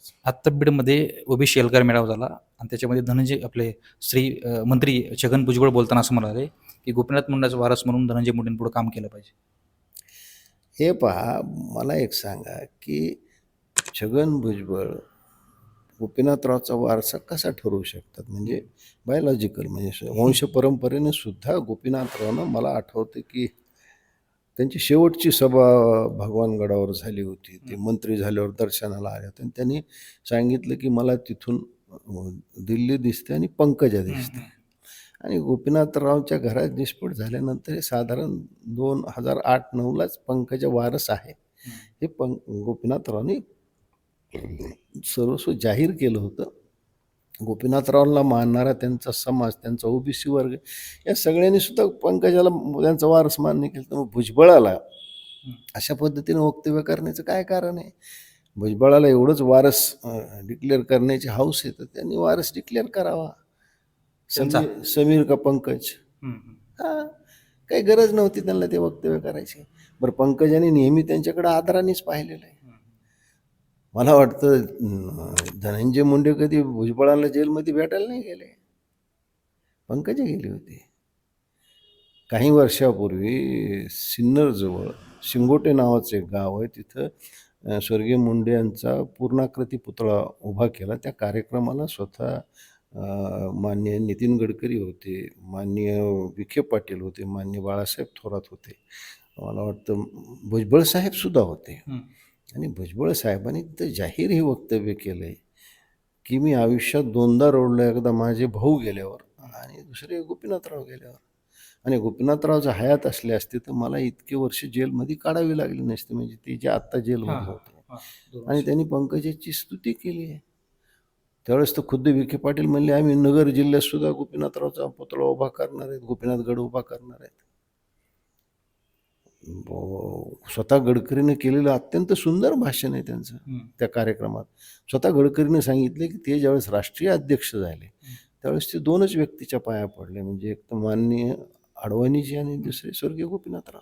करायचं. आत्ता बीडमध्ये ओबीसी एल्गार मेळावा झाला आणि त्याच्यामध्ये धनंजय आपले श्री मंत्री छगन भुजबळ बोलताना असं म्हणाले की गोपीनाथ मुंडाचा वारस म्हणून धनंजय मुंडेंपुढे काम केलं पाहिजे. हे पहा मला एक सांगा की छगन भुजबळ गोपीनाथरावचा वारसा कसा ठरवू शकतात? म्हणजे बायोलॉजिकल म्हणजे वंश परंपरेने सुद्धा गोपीनाथरावनं मला आठवतं की त्यांची शेवटची सभा भगवानगडावर झाली होती. ते मंत्री झाल्यावर दर्शनाला आले होते. आणि त्यांनी सांगितलं की मला तिथून दिल्ली दिसते आणि पंकजा दिसते. आणि गोपीनाथरावच्या घरात निष्फळ झाल्यानंतर हे साधारण दोन हजार आठ नऊलाच पंकजा वारस आहे. हे पं गोपीनाथरावने सर्वस्व जाहीर केलं होतं. गोपीनाथरावला मानणारा त्यांचा समाज त्यांचा ओबीसी वर्ग या सगळ्यांनी सुद्धा पंकजाला त्यांचा वारस मान्य केलं. तर मग भुजबळाला अशा पद्धतीने वक्तव्य करण्याचं काय कारण आहे? भुजबळाला एवढंच वारस डिक्लेअर करण्याची हाऊस आहे तर त्यांनी वारस डिक्लेअर करावा? समीर समीर का पंकज? हा काही गरज नव्हती त्यांना ते वक्तव्य करायची. बरं पंकजाने नेहमी त्यांच्याकडे आदरानेच पाहिलेलं आहे. मला वाटतं धनंजय मुंडे कधी भुजबळांना जेलमध्ये भेटायला नाही गेले. पंकजे गेले होते. काही वर्षापूर्वी सिन्नरजवळ शिंगोटे नावाचं एक गाव आहे. तिथं स्वर्गीय मुंडे यांचा पूर्णाकृती पुतळा उभा केला. त्या कार्यक्रमाला स्वतः मान्य नितीन गडकरी होते माननीय विखे पाटील होते मान्य बाळासाहेब थोरात होते. मला वाटतं भुजबळ साहेबसुद्धा होते. आणि भुजबळ साहेबांनी तिथं जाहीर हे वक्तव्य केलं आहे की मी आयुष्यात दोनदा रोडलो एकदा माझे भाऊ गेल्यावर आणि दुसरे गोपीनाथराव गेल्यावर. आणि गोपीनाथरावचा हयात असले असते तर मला इतके वर्ष जेलमध्ये काढावी लागली नसते म्हणजे ते जे आत्ता जेलमध्ये होते. आणि त्यांनी पंकजाची स्तुती केली. आहे त्यावेळेस तर खुद्द विखे पाटील म्हणले आम्ही नगर जिल्ह्यात सुद्धा गोपीनाथरावचा पुतळा उभा करणार आहेत गोपीनाथगड उभा करणार आहेत. स्वतः गडकरीने केलेलं अत्यंत सुंदर भाषण आहे त्यांचं त्या कार्यक्रमात. स्वतः गडकरीने सांगितले की ते ज्यावेळेस राष्ट्रीय अध्यक्ष झाले त्यावेळेस ते दोनच व्यक्तीच्या पाया पडले. म्हणजे एक तर माननीय अडवाणीजी आणि दुसरे स्वर्गीय गोपीनाथराव.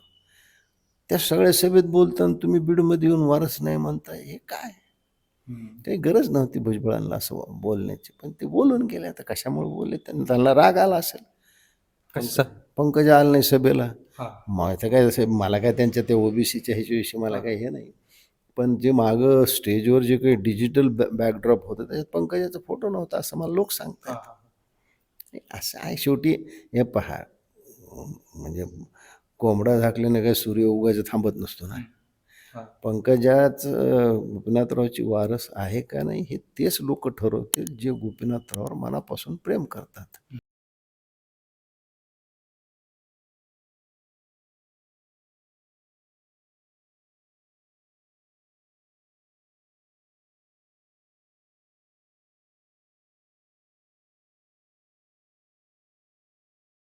त्या सगळ्या सभेत बोलताना तुम्ही बीडमध्ये येऊन वारस नाही म्हणताय हे काय? काही गरज नव्हती भुजबळांना असं बोलण्याची. पण ते बोलून गेले. आता कशामुळे बोलले? त्यांना त्यांना राग आला असेल. पंकजा आला नाही सभेला. तर काय जसं मला काय त्यांच्या त्या ओबीसीच्या ह्याच्याविषयी मला काही हे नाही. पण जे मागं स्टेजवर जे काही डिजिटल बॅकड्रॉप होतं त्याच्यात पंकजाचा फोटो नव्हता असं मला लोक सांगतात. असं आहे शेवटी हे पहा म्हणजे कोंबडा झाकल्याने काय सूर्य उगायचं थांबत नसतो ना. पंकजाच गोपीनाथरावची वारस आहे का नाही हे तेच लोक ठरवतील जे गोपीनाथरावावर मनापासून प्रेम करतात.